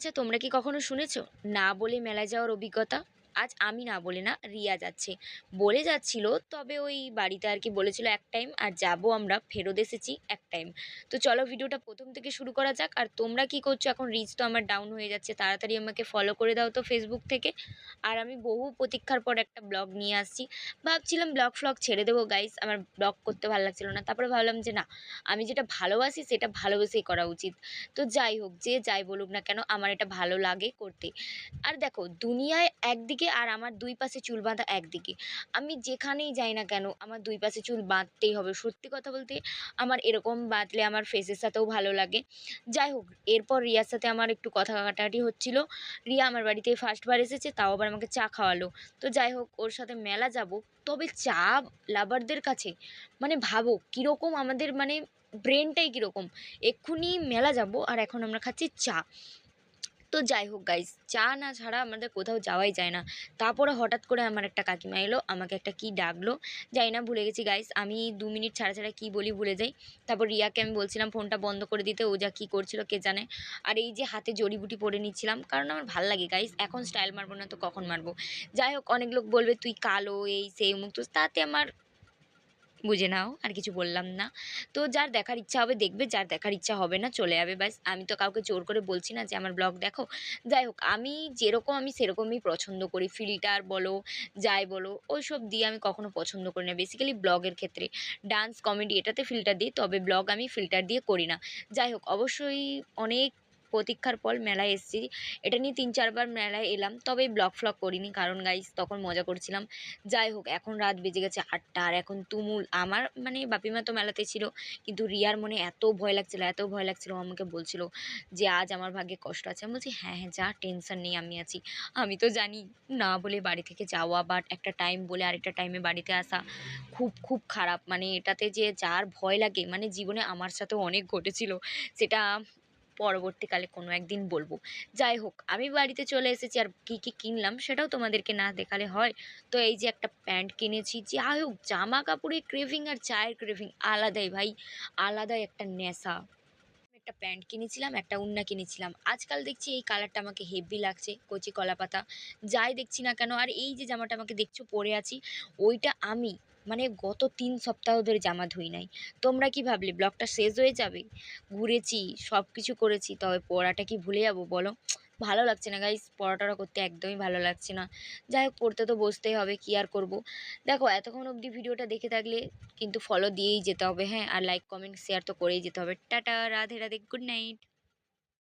আচ্ছা তোমরা কি কখনো শুনেছো? না বলে মেলায় যাওয়ার অভিজ্ঞতা? আজ আমি না বলে না, রিয়া যাচ্ছে। বলে যাচ্ছিল, তবে ওই বাড়িতে আর কি বলেছিল এক টাইম আর যাব আমরা, ফেরত এসেছি এক টাইম তো চলো ভিডিওটা প্রথম থেকে শুরু করা যাক, আর তোমরা কি করছ? এখন রিচ তো আমার ডাউন হয়ে যাচ্ছে, তাড়াতাড়ি আমাকে ফলো করে দাও তো ফেসবুক থেকে। আর আমি বহু প্রতীক্ষার পর একটা ব্লগ নিয়ে আসছি। ভাবছিলাম ব্লগ ফ্লগ ছেড়ে দেবো গাইস আমার ব্লগ করতে ভালো লাগছিল না। তারপরে ভাবলাম যে না, আমি যেটা ভালোবাসি সেটা ভালোবেসেই করা উচিত। তো যাই হোক, যে যাই বলুক না কেন, আমার এটা ভালো লাগে করতে। আর দেখো, দুনিয়ায় একদিকে আর আমার দুই পাশে চুল বাঁধা একদিকে। আমি যেখানেই যাই না কেন, আমার দুই পাশে চুল বাঁধতেই হবে। সত্যি কথা বলতে, আমার এরকম বাঁধলে আমার ফেসের সাথেও ভালো লাগে। যাই হোক, এরপর রিয়ার সাথে আমার একটু কথা কাটাকাটি হচ্ছিল। রিয়া আমার বাড়িতে ফার্স্টবার এসেছে, তাও আবার আমাকে চা খাওয়ালো। তো যাই হোক, ওর সাথে মেলা যাব। তবে চা লাভারদের কাছে মানে ভাবো, কীরকম আমাদের মানে ব্রেনটাই কীরকম। এক্ষুনি মেলা যাব, আর এখন আমরা খাচ্ছি চা। তো যাই হোক গাইস চা না ছাড়া আমাদের কোথাও যাওয়াই যায় না। তারপরে হঠাৎ করে আমার একটা কাকিমা এলো, আমাকে একটা কী ডাকলো, যাই না ভুলে গেছি গাইস আমি দু মিনিট ছাড়া ছাড়া কী বলি ভুলে যাই। তারপর রিয়াকে আমি বলছিলাম ফোনটা বন্ধ করে দিতে, ও যা কী করছিল কে জানে। আর এই যে হাতে জড়িবুটি পরে নিচ্ছিলাম, কারণ আমার ভালো লাগে গাইস এখন স্টাইল মারবো না তো কখন মারবো। যাই হোক, অনেক লোক বলবে, তুই কালো, এই, সেই মুখ তো তাতে আমার বুঝে নাও, আর কিছু বললাম না। তো যার দেখার ইচ্ছা হবে দেখবে, যার দেখার ইচ্ছা হবে না চলে যাবে। ব্যাস, আমি তো কাউকে জোর করে বলছি না যে আমার ব্লগ দেখো। যাই হোক, আমি যেরকম, আমি সেরকমই পছন্দ করি। ফিল্টার বলো, যাই বলো ওই সব দিয়ে আমি কখনো পছন্দ করি না। বেসিক্যালি ব্লগের ক্ষেত্রে। ডান্স কমেডি এটাতে ফিল্টার দিই, তবে ব্লগ আমি ফিল্টার দিয়ে করি না। যাই হোক, অবশ্যই অনেক প্রতীক্ষার পর মেলায় এসেছি। এটা নিয়ে তিন, চারবার মেলায় এলাম, তবে ব্লগ ফ্লগ করিনি। কারণ গাইস তখন মজা করছিলাম। যাই হোক, এখন রাত বেজে গেছে আটটা, আর এখন তুমুল আমার মানে বাপিমা তো মেলাতে ছিল, কিন্তু রিয়ার মনে এত ভয় লাগছিল, এত ভয় লাগছিল আমাকে বলছিল যে, আজ আমার ভাগ্যে কষ্ট আছে। আমি বলছি হ্যাঁ হ্যাঁ যা টেনশন নেই, আমি আছি। আমি তো জানি না বলে বাড়ি থেকে যাওয়া বাট একটা টাইম বলে আরেকটা টাইমে বাড়িতে আসা খুব খুব খারাপ। মানে এটাতে যে যার ভয় লাগে মানে জীবনে আমার সাথেও অনেক ঘটেছিল, সেটা পরবর্তীকালে কোনো একদিন বলব। যাই হোক, আমি বাড়িতে চলে এসেছি আর কী কী কিনলাম সেটাও তোমাদেরকে না দেখালে হয়। তো এই যে একটা প্যান্ট কিনেছি, যাই হোক জামা কাপড়ের ক্রেভিং আর চায়ের ক্রেভিং আলাদাই ভাই, আলাদাই একটা নেশা। একটা প্যান্ট কিনেছিলাম, একটা উন্না কিনেছিলাম। আজকাল দেখছি এই কালারটা আমাকে হেভি লাগছে, কচি কলা পাতা যাই দেখছি না কেন, আর এই যে জামাটা আমাকে দেখছ পরে আছি, ওইটা আমি মানে গত তিন সপ্তাহ ধরে জামা ধুই নাই। তোমরা কি ভাবলে, ব্লগটা শেষ হয়ে যাবে? ঘুরেছি সব কিছু করেছি, তবে পড়াটা কি ভুলে যাব বলো? ভালো লাগছে না গাইস পড়াটরা করতে একদমই ভালো লাগছে না। যাই হোক, পড়তে তো বসতেই হবে, কী আর করব? দেখো, এতক্ষণ অবধি ভিডিওটা দেখে থাকলে কিন্তু ফলো দিয়েই যেতে হবে হ্যাঁ? আর লাইক কমেন্ট শেয়ার তো করেই যেতে হবে। Tata, Radhe Radhe good night